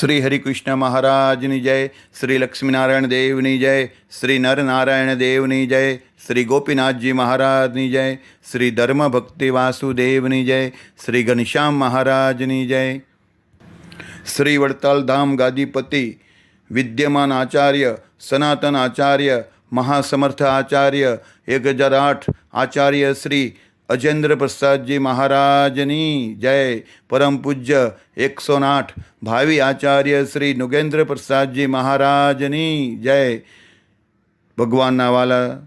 શ્રી હરિકૃષ્ણ મહારાજની જય, શ્રી લક્ષ્મીનારાયણ દેવની જય, શ્રી નરનારાયણ દેવની જય, શ્રી ગોપીનાથજી મહારાજની જય, શ્રી ધર્મ ભક્તિ વાસુદેવની જય, શ્રી ઘનશ્યામ મહારાજની જય. શ્રી વડતાલ ધામ ગાદીપતિ, વિદ્યમાન આચાર્ય, સનાતન આચાર્ય, મહાસમર્થ આચાર્ય એક હજાર આઠ આચાર્ય શ્રી અજેન્દ્ર પ્રસાદજી મહારાજની જય. પરમ પૂજ્ય એકસો આઠ. ભાવિ આચાર્ય શ્રી નુગેન્દ્ર પ્રસાદજી મહારાજની જય. ભગવાનના વાલા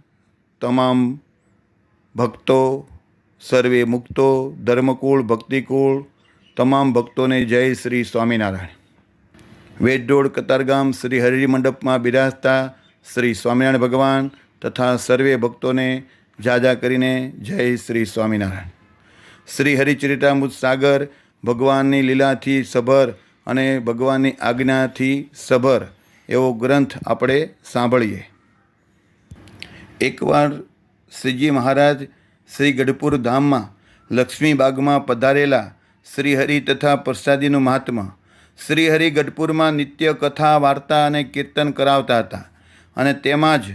તમામ ભક્તો, સર્વે મુક્તો, ધર્મકુળ, ભક્તિકુળ, તમામ ભક્તોને જય શ્રી સ્વામિનારાયણ. વેડોડ કતારગામ શ્રી હરિમંડપમાં બિરાજતા શ્રી સ્વામિનારાયણ ભગવાન તથા સર્વે ભક્તોને જાજા કરીને જય શ્રી સ્વામિનારાયણ. શ્રી હરિચરિતામૃત સાગર ભગવાનની લીલાથી સભર અને ભગવાનની આજ્ઞાથી સભર એવો ગ્રંથ આપણે સાંભળીએ. એકવાર શ્રીજી મહારાજ શ્રી ગઢપુર ધામમાં લક્ષ્મી બાગમાં પધારેલા શ્રી હરિ તથા પ્રસાદીનું મહાત્મા શ્રી હરિ ગઢપુરમાં નિત્ય કથા, વાર્તા અને કીર્તન કરાવતા હતા અને તેમાં જ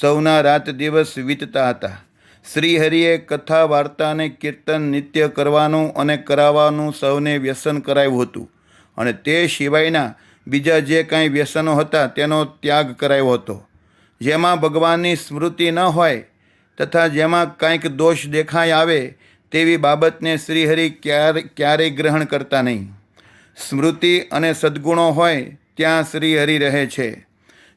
સૌના રાત દિવસ વીતતા હતા. શ્રી હરિએ કથા વાર્તાને કીર્તન નિત્ય કરવાનું અને કરાવવાનું સૌને વ્યસન કરાયું હતું. અને તે સિવાયના બીજા જે કાંઈ વ્યસનો હતા તેનો ત્યાગ કરાયો હતો. જેમાં ભગવાનની સ્મૃતિ ન હોય તથા જેમાં કાંઈક દોષ દેખાઈ આવે તેવી બાબતને શ્રીહરિ ક્યારે, ક્યારેય ગ્રહણ કરતા નહીં. સ્મૃતિ અને સદ્ગુણો હોય ત્યાં શ્રીહરિ રહે છે.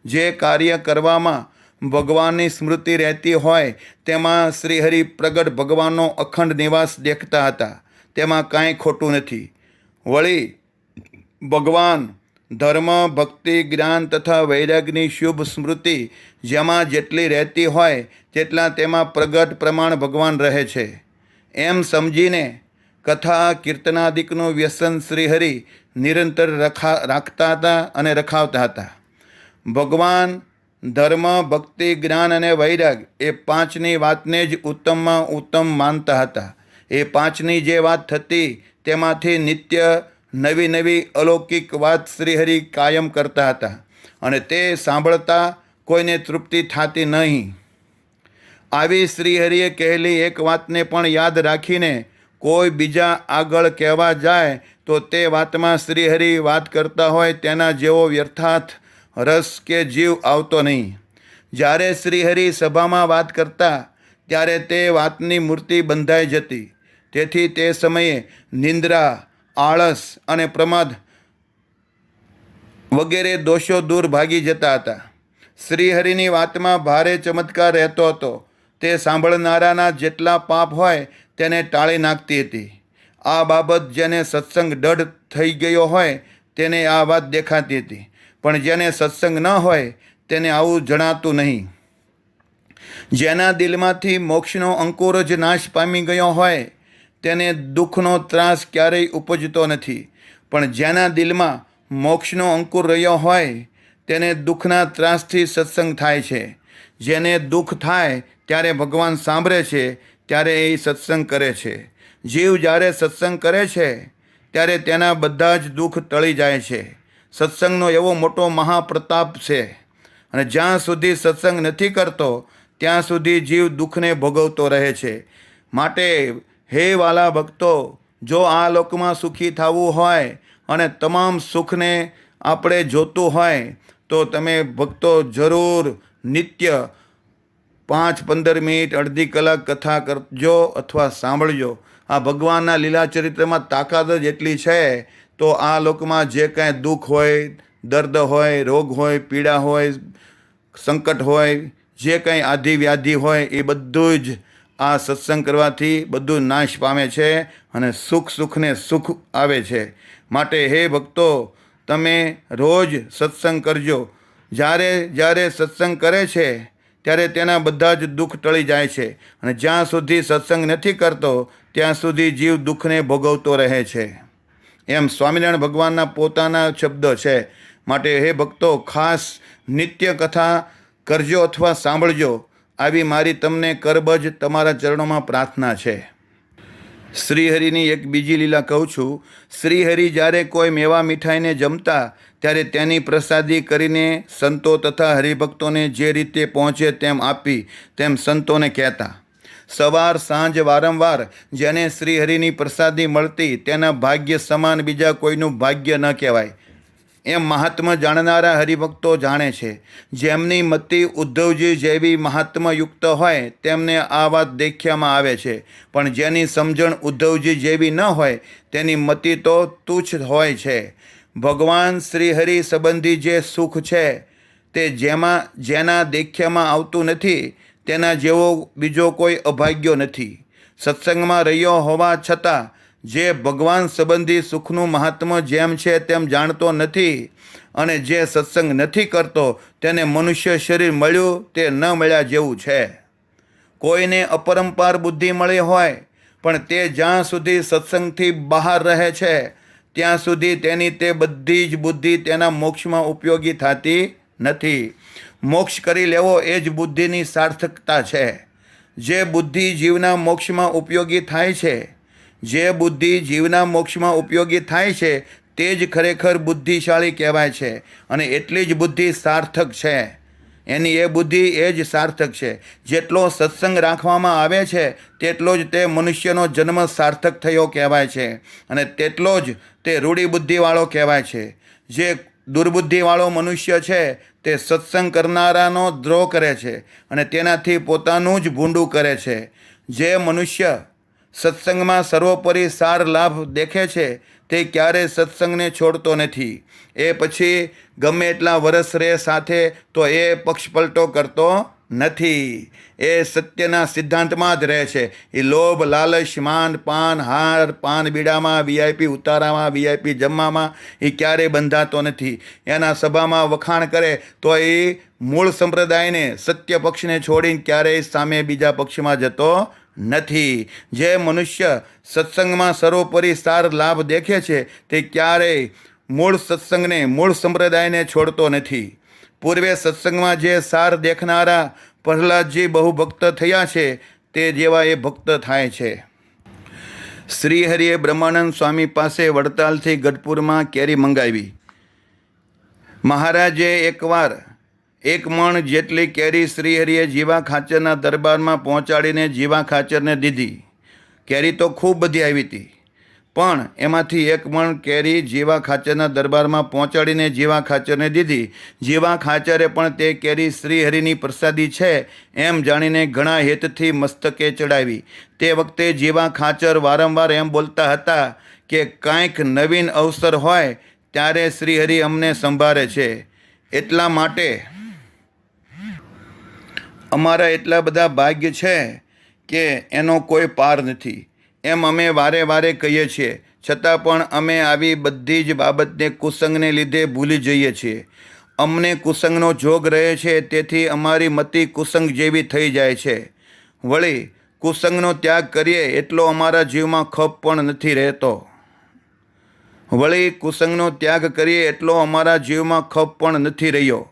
જે કાર્ય કરવામાં ભગવાનની સ્મૃતિ રહેતી હોય, તેમાં શ્રીહરિ પ્રગટ ભગવાનનો અખંડ નિવાસ દેખતા હતા. તેમાં કાંઈ ખોટું નથી. વળી, ભગવાન ધર્મ, ભક્તિ, જ્ઞાન તથા વૈરાગની શુભ સ્મૃતિ જેમાં જેટલી રહેતી હોય, તેટલા તેમાં પ્રગટ પ્રમાણ ભગવાન રહે છે. એમ સમજીને કથા, કીર્તનાદિકનું વ્યસન શ્રીહરિ નિરંતર રખા, રાખતા હતા અને રખાવતા હતા. ભગવાન ધર્મ, ભક્તિ, જ્ઞાન અને વૈરાગ એ પાંચની વાતને જ ઉત્તમમાં ઉત્તમ માનતા હતા. એ પાંચની જે વાત થતી તેમાંથી નિત્ય નવી નવી અલૌકિક વાત શ્રીહરિ કાયમ કરતા હતા અને તે સાંભળતા કોઈને તૃપ્તિ થતી નહીં. આવી શ્રીહરિએ કહેલી એક વાતને પણ યાદ રાખીને કોઈ બીજા આગળ કહેવા જાય તો તે વાતમાં શ્રીહરિ વાત કરતા હોય તેના જેવો વ્યર્થાર્થ રસ કે જીવ આવતો નહીં. જ્યારે શ્રીહરિ સભામાં વાત કરતા, ત્યારે તે વાતની મૂર્તિ બંધાઈ જતી. તેથી તે સમયે નિંદ્રા, આળસ અને પ્રમાદ વગેરે દોષો દૂર ભાગી જતા હતા. શ્રીહરિની વાતમાં ભારે ચમત્કાર રહેતો હતો. તે સાંભળનારાના જેટલા પાપ હોય તેને ટાળી નાખતી હતી. આ બાબત જેને સત્સંગ દઢ થઈ ગયો હોય તેને આ વાત દેખાતી હતી. પણ જેને સત્સંગ ન હોય તેને આવું જણાતું નહીં. જેના દિલમાંથી મોક્ષનો અંકુર જ નાશ પામી ગયો હોય, તેને દુઃખનો ત્રાસ ક્યારેય ઉપજતો નથી. પણ જેના દિલમાં મોક્ષનો અંકુર રહ્યો હોય, તેને દુઃખના ત્રાસથી સત્સંગ થાય છે. જેને દુઃખ થાય ત્યારે ભગવાન સાંભળે છે, ત્યારે એ સત્સંગ કરે છે. જીવ જ્યારે સત્સંગ કરે છે, ત્યારે તેના બધા જ દુઃખ ટળી જાય છે. સત્સંગનો એવો મોટો મહાપ્રતાપ છે. અને જ્યાં સુધી સત્સંગ નથી કરતો, ત્યાં સુધી જીવ દુઃખને ભોગવતો રહે છે. માટે હે વાલા ભક્તો, જો આ લોકમાં સુખી થવું હોય અને તમામ સુખને આપણે જોતું હોય, તો તમે ભક્તો જરૂર નિત્ય પાંચ પંદર મિનિટ અડધી કલાક કથા કરજો અથવા સાંભળજો. આ ભગવાનના લીલાચરિત્રમાં તાકાત જ એટલી છે તો આ લોકમાં જે કાંઈ દુઃખ હોય, દર્દ હોય, રોગ હોય, પીડા હોય, સંકટ હોય, જે કંઈ આધિ વ્યાધિ હોય, એ બધું જ આ સત્સંગ કરવાથી બધું નાશ પામે છે અને સુખ સુખને સુખ આવે છે. માટે હે ભક્તો, તમે રોજ સત્સંગ કરજો. જ્યારે જ્યારે સત્સંગ કરે છે, ત્યારે તેના બધા જ દુઃખ ટળી જાય છે અને જ્યાં સુધી સત્સંગ નથી કરતો, ત્યાં સુધી જીવ દુઃખને ભોગવતો રહે છે. એમ સ્વામિનારાયણ ભગવાનના પોતાના શબ્દ છે. માટે હે ભક્તો, ખાસ નિત્ય કથા કરજો અથવા સાંભળજો. આવી મારી તમને કરબજ તમારા ચરણોમાં પ્રાર્થના છે. શ્રીહરિની એક બીજી લીલા કહું છું, શ્રીહરિ જ્યારે કોઈ મેવા મીઠાઈને જમતા, ત્યારે તેની પ્રસાદી કરીને સંતો તથા હરિભક્તોને જે રીતે પહોંચે તેમ આપી, તેમ સંતોને કહેતા. સવાર, સાંજ, વારંવાર જેને શ્રીહરિની પ્રસાદી મળતી તેના ભાગ્ય સમાન બીજા કોઈનું ભાગ્ય ન કહેવાય. એમ મહાત્મા જાણનારા હરિભક્તો જાણે છે, જેમની મતિ ઉદ્ધવજી જેવી મહાત્માયુક્ત હોય તેમને આ વાત દેખ્યામાં આવે છે, પણ જેની સમજણ ઉદ્ધવજી જેવી ન હોય તેની મતિ તો તુચ્છ હોય છે. ભગવાન શ્રીહરિ સંબંધી જે સુખ છે તે જેમાં, જેના દેખ્યામાં આવતું નથી તેના જેવો બીજો કોઈ અભાગ્યો નથી. સત્સંગમાં રહ્યો હોવા છતાં જે ભગવાન સંબંધી સુખનું મહાત્મ જેમ છે તેમ જાણતો નથી અને જે સત્સંગ નથી કરતો તેને મનુષ્ય શરીર મળ્યું તે ન મળ્યા જેવું છે. કોઈને અપરંપાર બુદ્ધિ મળી હોય, પણ તે જ્યાં સુધી સત્સંગથી બહાર રહે છે, ત્યાં સુધી તેની તે બધી જ બુદ્ધિ તેના મોક્ષમાં ઉપયોગી થતી નથી. મોક્ષ કરી લેવો એ જ બુદ્ધિની સાર્થકતા છે. જે બુદ્ધિ જીવના મોક્ષમાં ઉપયોગી થાય છે, જે બુદ્ધિ જીવના મોક્ષમાં ઉપયોગી થાય છે, તે જ ખરેખર બુદ્ધિશાળી કહેવાય છે અને એટલી જ બુદ્ધિ સાર્થક છે. એની એ બુદ્ધિ એ જ સાર્થક છે. જેટલો સત્સંગ રાખવામાં આવે છે, તેટલો જ તે મનુષ્યનો જન્મ સાર્થક થયો કહેવાય છે અને તેટલો જ તે રૂઢિબુદ્ધિવાળો કહેવાય છે. જે દુર્બુદ્ધિવાળો મનુષ્ય છે તે સત્સંગ કરનારાનો દ્રોહ કરે છે અને તેનાથી પોતાનું જ ભૂંડું કરે છે. જે મનુષ્ય સત્સંગમાં સર્વોપરી સાર લાભ દેખે છે, તે ક્યારેય સત્સંગને છોડતો નથી. એ પછી ગમે એટલા વરસ રહે સાથે તો એ પક્ષપલટો કરતો નથી. એ સત્યના સિદ્ધાંતમાં જ રહે છે. એ લોભ, લાલચ માન પાન, હાર, પાન બીડામાં, વીઆઈપી ઉતારામાં, વીઆઈપી જમવામાં એ ક્યારેય બંધાતો નથી. એના સભામાં વખાણ કરે તો એ મૂળ સંપ્રદાયને, સત્ય પક્ષને છોડીને ક્યારેય સામે બીજા પક્ષમાં જતો નથી. જે મનુષ્ય સત્સંગમાં સર્વોપરી સાર લાભ દેખે છે તે ક્યારેય મૂળ સત્સંગને, મૂળ સંપ્રદાયને છોડતો નથી. પૂર્વે સત્સંગમાં જે સાર દેખનારા પ્રહલાદજી બહુ ભક્ત થયા છે, તે જેવા એ ભક્ત થાય છે. શ્રીહરિએ બ્રહ્માનંદ સ્વામી પાસે વડતાલથી ગઢપુરમાં કેરી મંગાવી. મહારાજે એકવાર એક મણ જેટલી કેરી શ્રીહરિએ જીવા ખાચરના દરબારમાં પહોંચાડીને જીવા ખાચરને દીધી. કેરી તો ખૂબ બધી આવી હતી. પણ એમાંથી એક મણ કેરી જીવા ખાચરના દરબારમાં પહોંચાડીને જીવા ખાચરને દીધી. જીવા ખાચરે પણ તે કેરી શ્રીહરિની પ્રસાદી છે એમ જાણીને ઘણા હેતથી મસ્તકે ચડાવી. તે વખતે જીવા ખાચર વારંવાર એમ બોલતા હતા કે કાંઈક નવીન અવસર હોય ત્યારે શ્રીહરિ અમને સંભાળે છે. એટલા માટે અમારા એટલા બધા ભાગ્ય છે કે એનો કોઈ પાર નથી. એમ અમે વારે વારે કહીએ છીએ. છતાં પણ અમે આવી બધી જ બાબતને કુસંગને લીધે ભૂલી જઈએ છીએ. અમને કુસંગનો જોગ રહે છે, તેથી અમારી મતિ કુસંગ જેવી થઈ જાય છે. વળી, કુસંગનો ત્યાગ કરીએ એટલો અમારા જીવમાં ખપ પણ નથી રહેતો. વળી, કુસંગનો ત્યાગ કરીએ એટલો અમારા જીવમાં ખપ પણ નથી રહ્યો.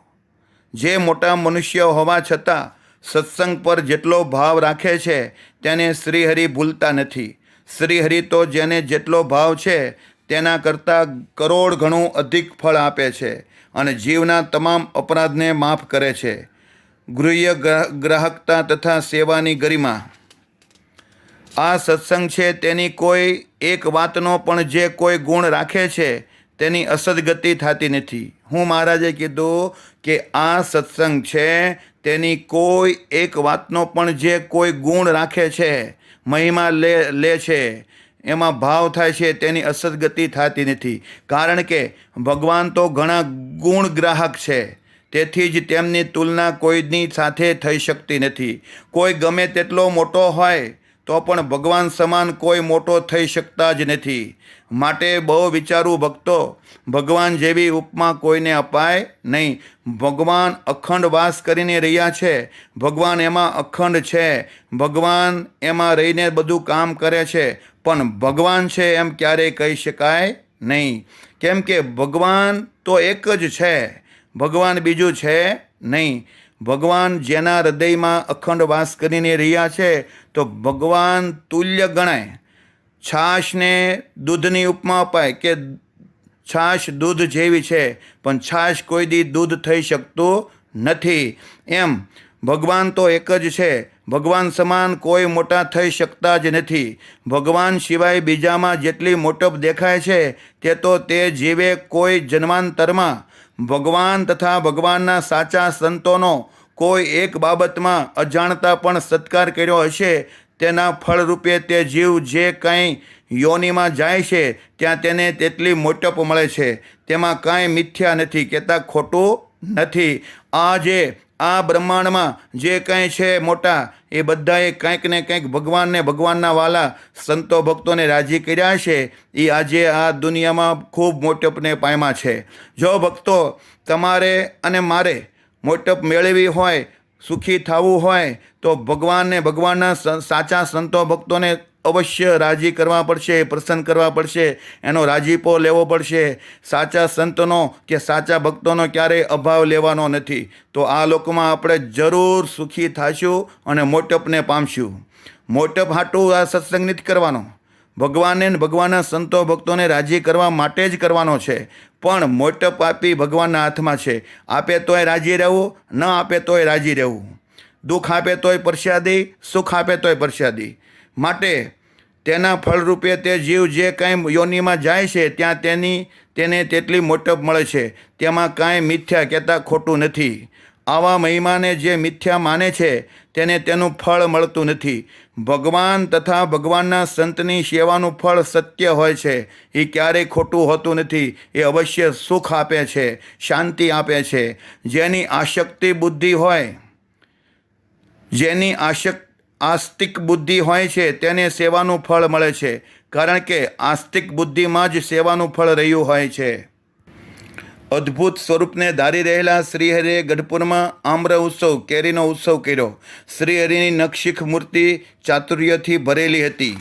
જે મોટા મનુષ્ય હોવા છતાં, સત્સંગ પર જેટલો ભાવ રાખે છે, તેને શ્રીહરિ ભૂલતા નથી. શ્રીહરિ તો જેને જેટલો ભાવ છે, તેના કરતાં કરોડ ઘણું અધિક ફળ આપે છે અને જીવના તમામ અપરાધને માફ કરે છે. ગૃહ્ય ગ્રાહકતા તથા સેવાની ગરિમા. આ સત્સંગ છે, તેની કોઈ એક વાતનો પણ જે કોઈ ગુણ રાખે છે તેની અસદગતિ થતી નથી. હું મહારાજે કીધું કે આ સત્સંગ છે, તેની કોઈ એક વાતનો પણ જે કોઈ ગુણ રાખે છે, મહિમા લે લે છે, એમાં ભાવ થાય છે, તેની અસદગતિ થતી નથી. કારણ કે ભગવાન તો ઘણા ગુણ ગ્રાહક છે, તેથી જ તેમની તુલના કોઈની સાથે થઈ શકતી નથી. કોઈ ગમે તેટલો મોટો હોય તો પણ ભગવાન સમાન કોઈ મોટો થઈ શકતા જ નથી. માટે બહુ વિચારું ભક્તો, ભગવાન જેવી ઉપમા કોઈને અપાય નહીં. ભગવાન અખંડ વાસ કરીને રહ્યા છે. ભગવાન એમાં અખંડ છે. ભગવાન એમાં રહીને બધું કામ કરે છે. પણ ભગવાન છે એમ ક્યારેય કહી શકાય નહીં. કેમ કે ભગવાન તો એક જ છે. ભગવાન બીજું છે નહીં. ભગવાન જેના હૃદયમાં અખંડ વાસ કરીને રહ્યા છે, તો ભગવાન તુલ્ય ગણાય. છાશને દૂધની ઉપમા અપાય કે છાશ દૂધ જેવી છે, પણ છાશ કોઈ દી દૂધ થઈ શકતું નથી. એમ, ભગવાન તો એક જ છે. ભગવાન સમાન કોઈ મોટા થઈ શકતા જ નથી. ભગવાન સિવાય બીજામાં જેટલી મોટપ દેખાય છે, તે તો તે જીવે કોઈ જન્માંતરમાં ભગવાન તથા ભગવાનના સાચા સંતોનો કોઈ એક બાબતમાં અજાણતા પણ સત્કાર કર્યો હશે, તેના ફળરૂપે તે જીવ જે કંઈ યોનિમાં જાય છે, ત્યાં તેને તેટલી મોટપ મળે છે. તેમાં કાંઈ મિથ્યા નથી, કહેતા ખોટું નથી. આ જે આ બ્રહ્માંડમાં જે કંઈ છે મોટા, એ બધાએ કંઈક ને કંઈક ભગવાનને ભગવાનના વાલા સંતો ભક્તોને રાજી કર્યા છે. એ આજે આ દુનિયામાં ખૂબ મોટપને પાયમાં છે. જો ભક્તો તમારે અને મારે મોટપ મેળવી હોય, સુખી થવું હોય, તો ભગવાનને ભગવાનના સાચા સંતો ભક્તોને અવશ્ય રાજી કરવા પડશે, પ્રસન્ન કરવા પડશે. એનો રાજીપો લેવો પડશે. સાચા સંતનો કે સાચા ભક્તોનો ક્યારેય અભાવ લેવાનો નથી. તો આ લોકમાં આપણે જરૂર સુખી થશું અને મોટપને પામશું. મોટપ હાટું આ સત્સંગ નથી કરવાનો. ભગવાનને ભગવાનના સંતો ભક્તોને રાજી કરવા માટે જ કરવાનો છે. પણ મોટપ આપી ભગવાનના હાથમાં છે. આપે તોય રાજી રહેવું, ન આપે તોય રાજી રહેવું. દુઃખ આપે તોય પ્રસાદી, સુખ આપે તોય પ્રસાદી. માટે તેના ફળરૂપે તે જીવ જે કાંઈ યોનિમાં જાય છે, ત્યાં તેની, તેને તેટલી મોટપ મળે છે. તેમાં કાંઈ મિથ્યા કહેતા ખોટું નથી. આવા મહિમાને જે મિથ્યા માને છે, તેને તેનું ફળ મળતું નથી. ભગવાન તથા ભગવાનના સંતની સેવાનું ફળ સત્ય હોય છે. એ ક્યારેય ખોટું હોતું નથી. એ અવશ્ય સુખ આપે છે, શાંતિ આપે છે. જેની આશક્તિ બુદ્ધિ હોય, જેની આશક આસ્તિક બુદ્ધિ હોય છે, તેને સેવાનું ફળ મળે છે, કારણ કે આસ્તિક બુદ્ધિમાં જ સેવાનું ફળ રહ્યું હોય છે. અદ્ભુત સ્વરૂપને ધારી રહેલા શ્રીહરિએ ગઢપુરમાં આમ્ર ઉત્સવ, કેરીનો ઉત્સવ કર્યો. શ્રીહરિની નખશીખ મૂર્તિ ચાતુર્યથી ભરેલી હતી.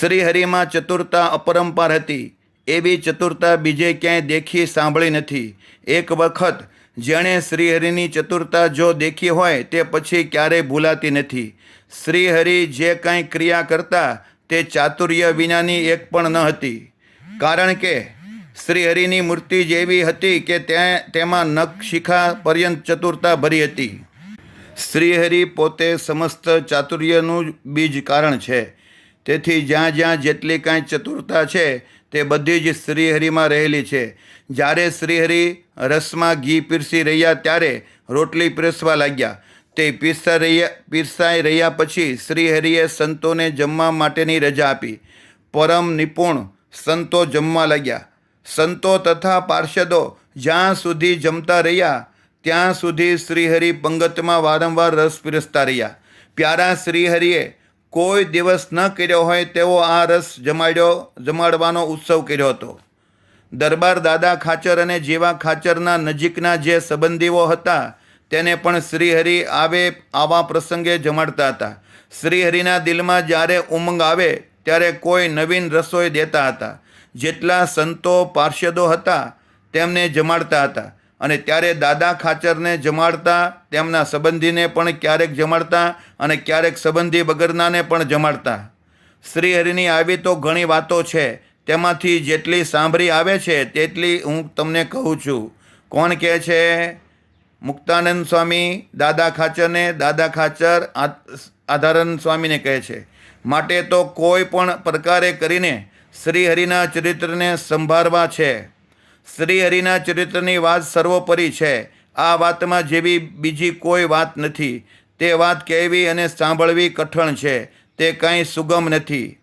શ્રીહરિમાં ચતુરતા અપરંપાર હતી. એવી ચતુરતા બીજે ક્યાંય દેખી સાંભળી નથી. એક વખત જેણે શ્રીહરિની ચતુરતા જો દેખી હોય, તે પછી ક્યારેય ભૂલાતી નથી. શ્રીહરિ જે કાંઈ ક્રિયા કરતા, તે ચાતુર્ય વિનાની એક પણ ન હતી. કારણ કે, શ્રીહરિની મૂર્તિ જેવી હતી કે તેમાં નખ શિખા પર્યંત ચતુરતા ભરી હતી. શ્રીહરિ પોતે સમસ્ત ચાતુર્યનું બીજ કારણ છે. તેથી જ્યાં જ્યાં જેટલી કાંઈ ચતુરતા છે તે બધી જ શ્રીહરિમાં રહેલી છે. જ્યારે શ્રીહરિ રસમાં ઘી પીરસી રહ્યા ત્યારે રોટલી પીરસવા લાગ્યા. તે પીરસા રહ્યા, પીરસાઈ રહ્યા પછી શ્રીહરિએ સંતોને જમવા માટેની રજા આપી. પરમ નિપુણ સંતો જમવા લાગ્યા. સંતો તથા પાર્ષદો જ્યાં સુધી જમતા રહ્યા, ત્યાં સુધી શ્રીહરિ પંગતમાં વારંવાર રસ પીરસતા રહ્યા. પ્યારા શ્રીહરિએ કોઈ દિવસ ન કર્યો હોય તેવો આ રસ જમાડ્યો, જમાડવાનો ઉત્સવ કર્યો હતો. દરબાર દાદા ખાચર અને જેવા ખાચરના નજીકના જે સંબંધીઓ હતા, તેને પણ શ્રીહરિ આવે આવા પ્રસંગે જમાડતા હતા. શ્રીહરિના દિલમાં જ્યારે ઉમંગ આવે, ત્યારે કોઈ નવીન રસોઈ દેતા હતા. જેટલા સંતો પાર્ષદો હતા, તેમને જમાડતા હતા. અને ત્યારે દાદા ખાચરને જમાડતા, તેમના સંબંધીને પણ ક્યારેક જમાડતા અને ક્યારેક સંબંધી વગરનાને પણ જમાડતા. શ્રીહરિની આવી તો ઘણી વાતો છે, તેમાંથી જેટલી સાંભળી આવે છે, તેટલી હું તમને કહું છું. કોણ કહે છે? મુક્તાનંદ સ્વામી, દાદા ખાચરને, દાદા ખાચર આધારન સ્વામીને કહે છે. માટે તો કોઈ પણ પ્રકારે કરીને શ્રીહરિના ચરિત્રને સંભાળવા છે. શ્રીહરિના ચરિત્રની વાત સર્વોપરી છે. આ વાતમાં જેવી બીજી કોઈ વાત નથી. તે વાત કહેવી અને સાંભળવી કઠણ છે. તે કાંઈ સુગમ નથી.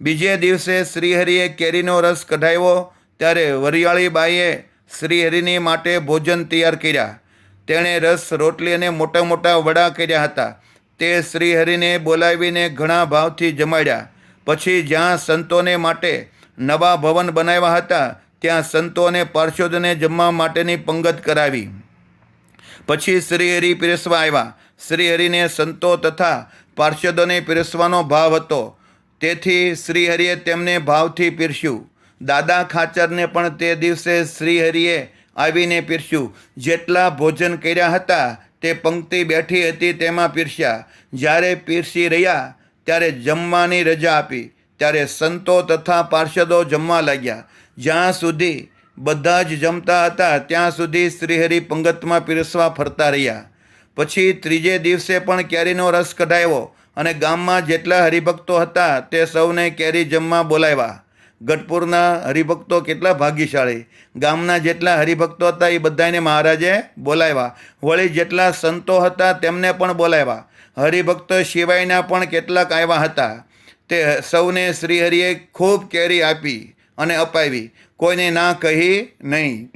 બીજે દિવસે શ્રીહરિએ કેરીનો રસ કઢાવ્યો. ત્યારે વરિયાળીબાઈએ શ્રીહરિની માટે ભોજન તૈયાર કર્યા. તેણે રસ રોટલી અને મોટા મોટા વડા કર્યા હતા. તે શ્રીહરિને બોલાવીને ઘણા ભાવથી જમાડ્યા. પછી જ્યાં સંતોને માટે નવા ભવન બનાવ્યા હતા ત્યાં સંતો અને પાર્ષદોને જમવા માટેની પંગત કરાવી. પછી શ્રીહરિ પીરસવા આવ્યા. શ્રી હરિને સંતો તથા પાર્ષદોને પીરસવાનો ભાવ હતો. તેથી શ્રીહરિએ તેમને ભાવથી પીરસ્યું. દાદા ખાચરને પણ તે દિવસે શ્રી હરિએ આવીને પીરસ્યું. જેટલા ભોજન કર્યા હતા, તે પંક્તિ બેઠી હતી તેમાં પીરસ્યા. જ્યારે પીરસી રહ્યા, ત્યારે જમવાની રજા આપી. ત્યારે સંતો તથા પાર્ષદો જમવા લાગ્યા. જ્યાં સુધી બધા જ જમતા હતા, ત્યાં સુધી શ્રીહરિ પંગતમાં પીરસવા ફરતા રહ્યા. પછી ત્રીજે દિવસે પણ કેરીનો રસ કઢાવ્યો અને ગામમાં જેટલા હરિભક્તો હતા તે સૌને કેરી જમવા બોલાવ્યા. ગઢપુરના હરિભક્તો કેટલા ભાગ્યશાળી. ગામના જેટલા હરિભક્તો હતા એ બધાને મહારાજે બોલાવ્યા. વળી જેટલા સંતો હતા તેમને પણ બોલાવ્યા. હરિભક્તો સિવાયના પણ કેટલાક આવ્યા હતા. તે સૌને શ્રીહરિએ ખૂબ કેરી આપી. અને અપાવી. કોઈને ના કહી નહીં.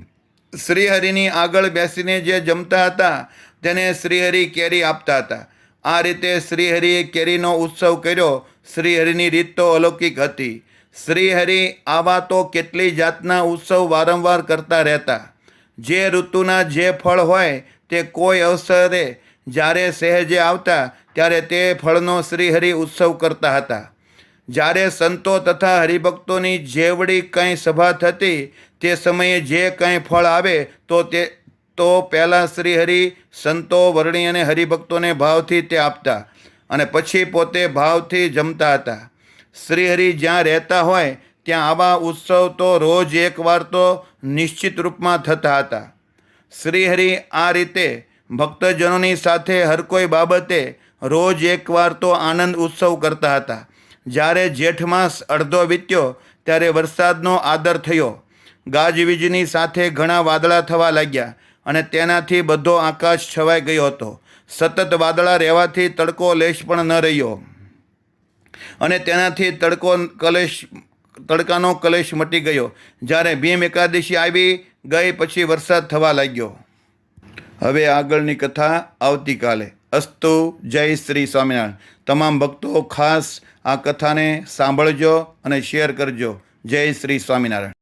શ્રીહરિની આગળ બેસીને જે જમતા હતા, તેને શ્રીહરિ કેરી આપતા હતા. આ રીતે શ્રીહરિએ કેરીનો ઉત્સવ કર્યો. શ્રીહરિની રીત તો અલૌકિક હતી. શ્રીહરિ આવા તો કેટલી જાતના ઉત્સવ વારંવાર કરતા રહેતા. જે ઋતુના જે ફળ હોય તે કોઈ અવસરે જ્યારે સહેજે આવતા, ત્યારે તે ફળનો શ્રીહરિ ઉત્સવ કરતા હતા. જ્યારે સંતો તથા હરિભક્તોની જેવડી કંઈ સભા થતી, તે સમયે જે કંઈ ફળ આવે, તો તે, તો પહેલાં શ્રીહરિ સંતો, વર્ણી અને હરિભક્તોને ભાવથી તે આપતા અને પછી પોતે ભાવથી જમતા હતા. શ્રીહરિ જ્યાં રહેતા હોય, ત્યાં આવા ઉત્સવ તો રોજ એકવાર તો નિશ્ચિત રૂપમાં થતા હતા. શ્રીહરિ આ રીતે ભક્તજનોની સાથે હર કોઈ બાબતે રોજ એકવાર તો આનંદ ઉત્સવ કરતા હતા. જ્યારે જેઠ માસ અડધો વીત્યો, ત્યારે વરસાદનો આદર થયો. ગાજવીજની સાથે ઘણા વાદળા થવા લાગ્યા અને તેનાથી બધો આકાશ છવાઈ ગયો હતો. સતત વાદળા રહેવાથી તડકો લેશ પણ ન રહ્યો. અને તેનાથી તડકો કલેશ, તડકાનો કલેશ મટી ગયો. જ્યારે ભીમ એકાદશી આવી, ગઈ પછી વરસાદ થવા લાગ્યો. હવે આગળની કથા આવતીકાલે. અસ્તુ જય શ્રી સ્વામિનારાયણ. તમામ ભક્તો ખાસ આ કથાને સાંભળજો અને શેર કરજો. જય શ્રી સ્વામિનારાયણ.